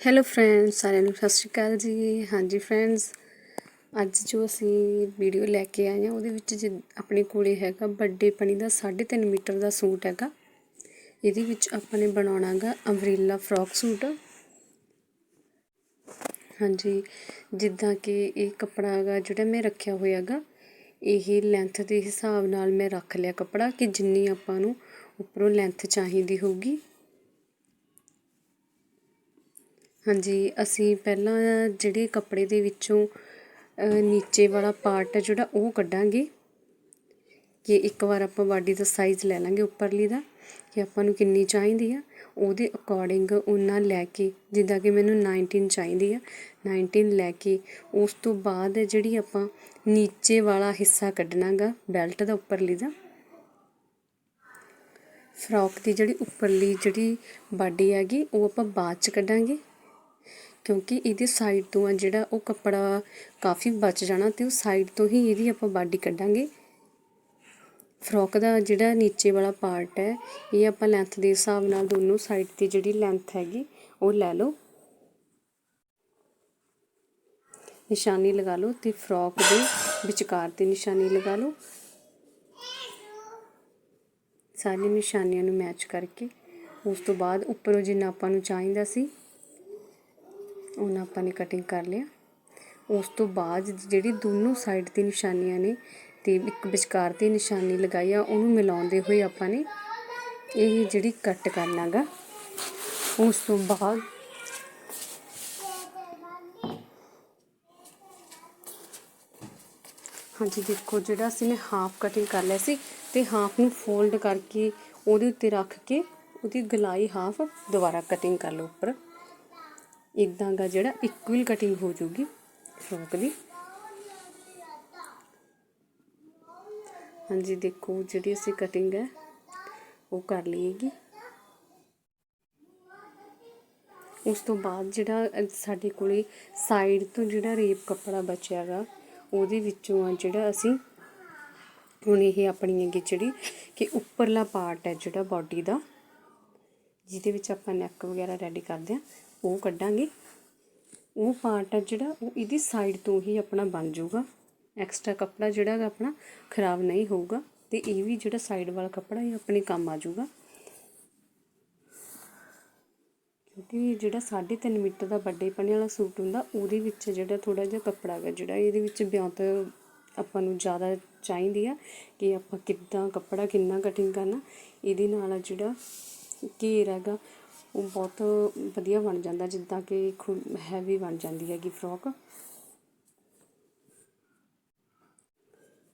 Hello friends ਸਾਰਿਆਂ ਨੂੰ ਸਤਿ ਸ਼੍ਰੀ ਅਕਾਲ ਜੀ। ਹਾਂਜੀ ਫਰੈਂਡਸ ਅੱਜ ਜੋ ਅਸੀਂ ਵੀਡੀਓ ਲੈ ਕੇ ਆਏ ਹਾਂ, ਉਹਦੇ ਵਿੱਚ ਜਿ, ਆਪਣੇ ਕੋਲੇ ਹੈਗਾ ਵੱਡੇ ਪਣੀ ਦਾ 3.5 ਮੀਟਰ ਦਾ ਸੂਟ ਹੈਗਾ। ਇਹਦੇ ਵਿੱਚ ਆਪਾਂ ਨੇ ਬਣਾਉਣਾਗਾ ਅੰਬ੍ਰੇਲਾ ਫਰੋਕ ਸੂਟ। ਹਾਂਜੀ, ਜਿੱਦਾਂ ਕਿ ਇਹ ਕੱਪੜਾ ਹੈਗਾ ਜਿਹੜਾ ਮੈਂ ਰੱਖਿਆ ਹੋਇਆ ਹੈਗਾ, ਇਹ ਲੈਂਥ ਦੇ ਹਿਸਾਬ ਨਾਲ ਮੈਂ ਰੱਖ ਲਿਆ ਕੱਪੜਾ ਕਿ ਜਿੰਨੀ ਆਪਾਂ ਨੂੰ ਉੱਪਰੋਂ ਲੈਂਥ ਚਾਹੀਦੀ ਹੋਊਗੀ। ਹਾਂਜੀ, ਅਸੀਂ ਪਹਿਲਾਂ ਜਿਹੜੇ ਕੱਪੜੇ ਦੇ ਵਿੱਚੋਂ ਨੀਚੇ ਵਾਲਾ ਪਾਰਟ ਹੈ ਜਿਹੜਾ ਉਹ ਕੱਢਾਂਗੇ। ਕਿ ਇੱਕ ਵਾਰ ਆਪਾਂ ਬਾਡੀ ਦਾ ਸਾਈਜ਼ ਲੈ ਲਾਂਗੇ ਉੱਪਰਲੀ ਦਾ, ਕਿ ਆਪਾਂ ਨੂੰ ਕਿੰਨੀ ਚਾਹੀਦੀ ਆ। ਉਹਦੇ ਅਕੋਰਡਿੰਗ ਉਹਨਾਂ ਲੈ ਕੇ, ਜਿੱਦਾਂ ਕਿ ਮੈਨੂੰ 19 ਚਾਹੀਦੀ ਆ। 19 ਲੈ ਕੇ, ਉਸ ਤੋਂ ਬਾਅਦ ਜਿਹੜੀ ਆਪਾਂ ਨੀਚੇ ਵਾਲਾ ਹਿੱਸਾ ਕੱਢਣਾਗਾ ਬੈਲਟ ਦਾ ਉੱਪਰਲੀ ਦਾ। ਫਰੋਕ ਦੀ ਜਿਹੜੀ ਉੱਪਰਲੀ ਜਿਹੜੀ ਬਾਡੀ ਹੈਗੀ, ਉਹ ਆਪਾਂ ਬਾਅਦ ਚ ਕੱਢਾਂਗੇ। ਕਿਉਂਕਿ ਇਹਦੀ ਸਾਈਡ ਤੋਂ ਆ ਜਿਹੜਾ ਉਹ ਕੱਪੜਾ ਕਾਫੀ ਬਚ ਜਾਣਾ ਤੇ ਉਹ ਸਾਈਡ ਤੋਂ ਹੀ ਇਹਦੀ ਆਪਾਂ ਬਾਡੀ ਕੱਢਾਂਗੇ। ਫਰੋਕ ਦਾ ਜਿਹੜਾ ਨੀਚੇ ਵਾਲਾ ਪਾਰਟ ਹੈ, ਇਹ ਆਪਾਂ ਲੈਂਥ ਦੇ ਹਿਸਾਬ ਨਾਲ ਦੋਨੋਂ ਸਾਈਡ 'ਤੇ ਜਿਹੜੀ ਲੈਂਥ ਹੈਗੀ, ਉਹ ਲੈ ਲਓ। ਨਿਸ਼ਾਨੀ ਲਗਾ ਲਓ ਤੇ ਫਰੋਕ ਦੇ ਵਿਚਕਾਰ ਤੇ ਨਿਸ਼ਾਨੀ ਲਗਾ ਲਓ। ਸਾਰੀਆਂ ਨਿਸ਼ਾਨੀਆਂ ਨੂੰ ਮੈਚ ਕਰਕੇ। ਉਸ ਤੋਂ ਬਾਅਦ ਉੱਪਰੋਂ ਜਿੰਨਾ ਆਪਾਂ ਨੂੰ ਚਾਹੀਦਾ ਸੀ ਉਹਨਾਂ ਆਪਾਂ ਨੇ ਕਟਿੰਗ ਕਰ ਲਿਆ। ਉਸ ਤੋਂ ਬਾਅਦ ਜਿਹੜੀ ਦੋਨੋਂ ਸਾਈਡ ਤੇ ਨਿਸ਼ਾਨੀਆਂ ਨੇ ਤੇ ਇੱਕ ਵਿਚਕਾਰ ਤੇ ਨਿਸ਼ਾਨੀ ਲਗਾਈ ਆ, ਉਹਨੂੰ ਮਿਲਾਉਂਦੇ ਹੋਏ ਆਪਾਂ ਨੇ ਇਹ ਜਿਹੜੀ ਕੱਟ ਕਰਨਾਗਾ। ਉਸ ਤੋਂ ਬਾਅਦ ਹਾਂਜੀ, ਦੇਖੋ ਜਿਹੜਾ ਅਸੀਂ ਨੇ ਹਾਫ ਕਟਿੰਗ ਕਰ ਲਿਆ ਸੀ ਤੇ ਹਾਫ ਨੂੰ ਫੋਲਡ ਕਰਕੇ ਉਹਦੇ ਉੱਤੇ ਰੱਖ ਕੇ ਉਹਦੀ ਗਲਾਈ ਹਾਫ ਦੁਬਾਰਾ ਕਟਿੰਗ ਕਰ ਲਓ ਉੱਪਰ। ਇਦਾਂ ਦਾ ਜਿਹੜਾ ਇਕੁਅਲ ਕਟਿੰਗ ਹੋ ਜੂਗੀ ਫਰੋਕ ਦੀ। ਹਾਂਜੀ, ਦੇਖੋ ਜਿਹੜੀ ਅਸੀਂ ਕਟਿੰਗ ਹੈ, ਉਹ ਕਰ ਲਈਏਗੀ। ਉਸ ਤੋਂ ਬਾਅਦ ਜਿਹੜਾ ਸਾਡੇ ਕੋਲੇ ਸਾਈਡ ਤੋਂ ਜਿਹੜਾ ਰੇਪ ਕੱਪੜਾ ਬਚਿਆਗਾ ਉਹਦੇ ਵਿੱਚੋਂ ਆ ਜਿਹੜਾ ਅਸੀਂ ਹੁਣ ਇਹ ਆਪਣੀ ਹੈਗੀ ਜਿਹੜੀ ਕਿ ਉੱਪਰਲਾ ਪਾਰਟ ਹੈ ਜਿਹੜਾ ਬਾਡੀ ਦਾ, ਜਿਹਦੇ ਵਿੱਚ ਆਪਾਂ ਨੈਕ ਵਗੈਰਾ ਰੈਡੀ ਕਰਦੇ ਆ ਉਹ ਕੱਢਾਂਗੇ। ਉਹ ਪਾਰਟ ਆ ਜਿਹੜਾ, ਉਹ ਇਹਦੀ ਸਾਈਡ ਤੋਂ ਹੀ ਆਪਣਾ ਬਣ ਜਾਊਗਾ। ਐਕਸਟਰਾ ਕੱਪੜਾ ਜਿਹੜਾ ਆਪਣਾ ਖਰਾਬ ਨਹੀਂ ਹੋਊਗਾ ਤੇ ਇਹ ਵੀ ਜਿਹੜਾ ਸਾਈਡ ਵਾਲਾ ਕੱਪੜਾ ਇਹ ਆਪਣੇ ਕੰਮ ਆ ਜਾਊਗਾ। ਕਿਉਂਕਿ ਜਿਹੜਾ 3.5 ਮੀਟਰ ਦਾ ਵੱਡੇ ਪਣੇ ਵਾਲਾ ਸੂਟ ਹੁੰਦਾ, ਉਹਦੇ ਵਿੱਚ ਜਿਹੜਾ ਥੋੜਾ ਜਿਹਾ ਕੱਪੜਾ ਹੈ ਜਿਹੜਾ, ਇਹਦੇ ਵਿੱਚ ਬਿਆੰਤ ਆਪਾਂ ਨੂੰ ਜ਼ਿਆਦਾ ਚਾਹੀਦੀ ਆ ਕਿ ਆਪਾਂ ਕਿੱਦਾਂ ਕੱਪੜਾ ਕਿੰਨਾ ਕਟਿੰਗ ਕਰਨਾ। ਇਹਦੇ ਨਾਲ ਜਿਹੜਾ ਘੇਰ ਹੈਗਾ ਉਹ ਬਹੁਤ ਵਧੀਆ ਬਣ ਜਾਂਦਾ, ਜਿੱਦਾਂ ਕਿ ਹੈਵੀ ਬਣ ਜਾਂਦੀ ਹੈਗੀ ਫਰੋਕ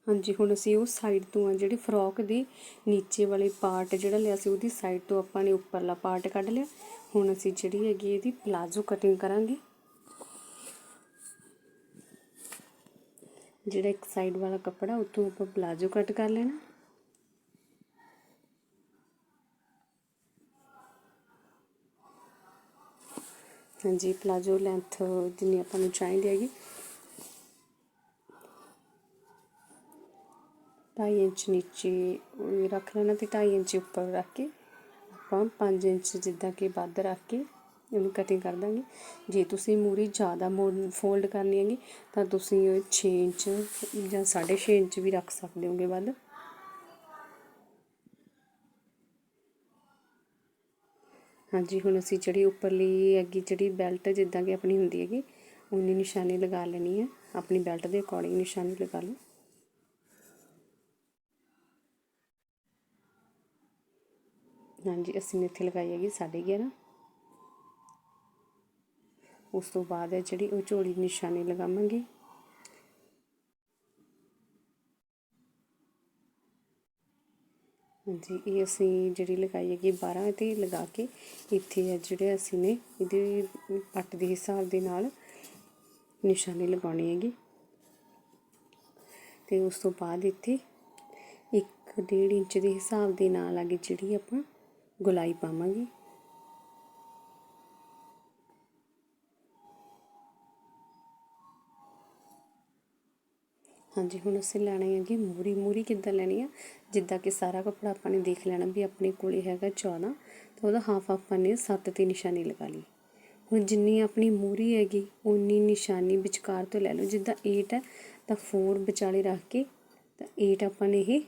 ਹਾਂਜੀ, ਹੁਣ ਅਸੀਂ ਉਹ ਸਾਈਡ ਤੋਂ ਆ, ਜਿਹੜੀ ਫਰੋਕ ਦੀ ਨੀਚੇ ਵਾਲੇ ਪਾਰਟ ਜਿਹੜਾ ਲਿਆ ਸੀ, ਉਹਦੀ ਸਾਈਡ ਤੋਂ ਆਪਾਂ ਨੇ ਉੱਪਰਲਾ ਪਾਰਟ ਕੱਢ ਲਿਆ। ਹੁਣ ਅਸੀਂ ਜਿਹੜੀ ਹੈਗੀ ਇਹਦੀ ਪਲਾਜ਼ੋ ਕਟਿੰਗ ਕਰਾਂਗੇ। ਜਿਹੜਾ ਇੱਕ ਸਾਈਡ ਵਾਲਾ ਕੱਪੜਾ ਉੱਥੋਂ ਆਪਾਂ ਪਲਾਜ਼ੋ ਕੱਟ ਕਰ ਲੈਣਾ। ਹਾਂਜੀ ਪਲਾਜੋ ਲੈਂਥ ਜਿੰਨੀ ਆਪਾਂ ਨੂੰ ਚਾਹੀਦੀ ਹੈਗੀ। 2.5 ਇੰਚ ਨੀਚੇ ਰੱਖ ਲੈਣਾ ਤੇ 2.5 ਇੰਚ ਉੱਪਰ ਰੱਖ ਕੇ ਆਪਾਂ 5 ਇੰਚ ਜਿੱਦਾਂ ਕਿ ਵੱਧ ਰੱਖ ਕੇ ਇਹਨੂੰ ਕਟਿੰਗ ਕਰ ਦਾਂਗੇ। ਜੇ ਤੁਸੀਂ ਮੂਰੀ ਜ਼ਿਆਦਾ ਫੋਲਡ ਕਰਨੀ ਹੈਗੀ ਤਾਂ ਤੁਸੀਂ 6 ਇੰਚ ਜਾਂ 6.5 ਇੰਚ ਵੀ ਰੱਖ ਸਕਦੇ ਹੋਗੇ ਵੱਧ। ਹਾਂਜੀ, ਹੁਣ ਅਸੀਂ ਜਿਹੜੀ ਉੱਪਰਲੀ ਅੱਗੀ ਜਿਹੜੀ ਬੈਲਟ ਜਿੱਦਾਂ ਕਿ ਆਪਣੀ ਹੁੰਦੀ ਹੈਗੀ ਉਨੀ ਨਿਸ਼ਾਨੀ ਲਗਾ ਲੈਣੀ ਹੈ ਆਪਣੀ ਬੈਲਟ ਦੇ ਅਕੋਰਡਿੰਗ ਨਿਸ਼ਾਨੀ ਲਗਾ ਲਓ। ਹਾਂਜੀ, ਅਸੀਂ ਇੱਥੇ ਲਗਾਈ ਹੈਗੀ 11.5 ਉਸ ਤੋਂ ਬਾਅਦ ਹੈ ਜਿਹੜੀ ਉਹ ਝੋਲੀ ਨਿਸ਼ਾਨੀ ਲਗਾਵਾਂਗੇ। ਹਾਂਜੀ, ਇਹ ਅਸੀਂ ਜਿਹੜੀ ਲਗਾਈ ਹੈਗੀ 12 ਤੇ ਲਗਾ ਕੇ ਇੱਥੇ ਹੈ ਜਿਹੜੇ ਅਸੀਂ ਨੇ ਇਹਦੇ ਪੱਟ ਦੇ ਹਿਸਾਬ ਦੇ ਨਾਲ ਨਿਸ਼ਾਨੀ ਲਗਾਉਣੀ ਹੈਗੀ। ਤੇ ਉਸ ਤੋਂ ਬਾਅਦ ਇੱਥੇ 1.5 ਇੰਚ ਦੇ ਹਿਸਾਬ ਦੇ ਨਾਲ ਅਗੇ ਜਿਹੜੀ ਆਪਾਂ ਗੁਲਾਈ ਪਾਵਾਂਗੇ। ਹਾਂਜੀ, ਹੁਣ ਅਸੀਂ ਲੈਣਾ ਹੈ ਕਿ ਮੂਰੀ। ਮੂਰੀ ਕਿੱਦਾਂ ਲੈਣੀ ਆ? ਜਿੱਦਾਂ ਕਿ ਸਾਰਾ ਕੱਪੜਾ ਆਪਾਂ ਨੇ ਦੇਖ ਲੈਣਾ ਵੀ ਆਪਣੇ ਕੋਲੇ ਹੈਗਾ 14 ਤਾਂ ਉਹਦਾ ਹਾਫ ਆਪਾਂ ਨੇ 7 ਤੇ ਨਿਸ਼ਾਨੀ ਲਗਾ ਲਈ। ਹੁਣ ਜਿੰਨੀ ਆਪਣੀ ਮੂਰੀ ਹੈਗੀ ਉਨੀ ਨਿਸ਼ਾਨੀ ਵਿਚਕਾਰ ਤੋਂ ਲੈ ਲਓ। ਜਿੱਦਾਂ 8 ਹੈ, ਤਾਂ 4 ਵਿਚਾਲੇ ਰੱਖ ਕੇ, ਤਾਂ 8 ਆਪਾਂ ਨੇ ਇਹ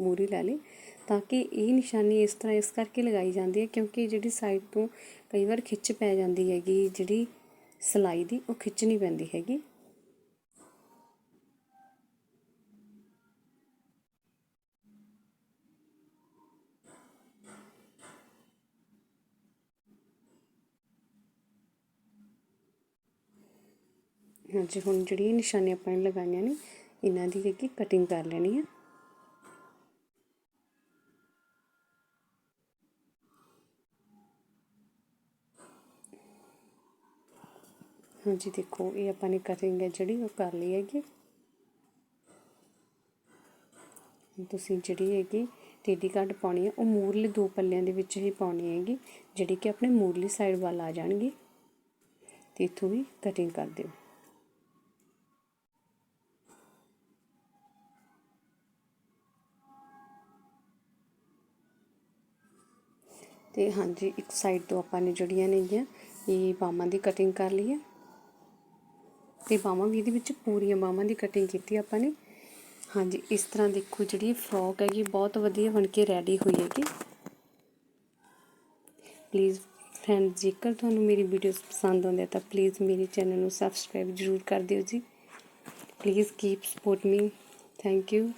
ਮੂਰੀ ਲੈ ਲਈ, ਤਾਂ ਕਿ ਇਹ ਨਿਸ਼ਾਨੀ ਇਸ ਤਰ੍ਹਾਂ ਇਸ ਕਰਕੇ ਲਗਾਈ ਜਾਂਦੀ ਹੈ ਕਿਉਂਕਿ ਜਿਹੜੀ ਸਾਈਡ ਤੋਂ ਕਈ ਵਾਰ ਖਿੱਚ ਪੈ ਜਾਂਦੀ ਹੈਗੀ, ਜਿਹੜੀ ਸਲਾਈ ਦੀ, ਉਹ ਖਿੱਚ ਨਹੀਂ ਪੈਂਦੀ ਹੈਗੀ। ਹਾਂਜੀ, ਹੁਣ ਜਿਹੜੀ ਨਿਸ਼ਾਨੀਆਂ ਆਪਾਂ ਨੇ ਲਗਾਈਆਂ ਨੇ, ਇਹਨਾਂ ਦੀ ਹੈਗੀ ਕਟਿੰਗ ਕਰ ਲੈਣੀ ਹੈ ਹਾਂਜੀ, ਦੇਖੋ, ਇਹ ਆਪਾਂ ਨੇ ਕਟਿੰਗ ਹੈ ਜਿਹੜੀ, ਉਹ ਕਰ ਲਈ ਹੈਗੀ। ਤੁਸੀਂ ਜਿਹੜੀ ਹੈਗੀ ਟੇਡੀ ਕੱਟ ਪਾਉਣੀ ਹੈ ਉਹ ਮੂਰਲੇ ਦੋ ਪੱਲਿਆਂ ਦੇ ਵਿੱਚ ਹੀ ਪਾਉਣੀ ਹੈਗੀ, ਜਿਹੜੀ ਕਿ ਆਪਣੇ ਮੂਰਲੀ ਸਾਈਡ ਵੱਲ ਆ ਜਾਣਗੇ। ਤੇ ਇੱਥੋਂ ਵੀ ਕਟਿੰਗ ਕਰ ਦਿਓ। ਤੇ ਹਾਂਜੀ, ਇੱਕ ਸਾਈਡ ਤੋਂ ਆਪਾਂ ਨੇ ਜਿਹੜੀਆਂ ਨੇਗੀਆਂ ਇਹ ਬਾਹਾਂ ਦੀ ਕਟਿੰਗ ਕਰ ਲਈ ਹੈ ਤੇ ਬਾਹਾਂ ਵੀ ਇਹਦੇ ਵਿੱਚ ਪੂਰੀਆਂ ਬਾਹਾਂ ਦੀ ਕਟਿੰਗ ਕੀਤੀ ਆਪਾਂ ਨੇ। ਹਾਂਜੀ, ਇਸ ਤਰ੍ਹਾਂ ਦੇਖੋ ਜਿਹੜੀ ਫਰੋਕ ਹੈਗੀ, ਬਹੁਤ ਵਧੀਆ ਬਣ ਕੇ ਰੈਡੀ ਹੋਈ ਹੈਗੀ। ਪਲੀਜ਼ ਫਰੈਂਡ ਜੇਕਰ ਤੁਹਾਨੂੰ ਮੇਰੀ ਵੀਡੀਓਜ਼ ਪਸੰਦ ਆਉਂਦੇ ਤਾਂ ਪਲੀਜ਼ ਮੇਰੇ ਚੈਨਲ ਨੂੰ ਸਬਸਕ੍ਰਾਈਬ ਜ਼ਰੂਰ ਕਰ ਦਿਓ ਜੀ। Please keep support me thank you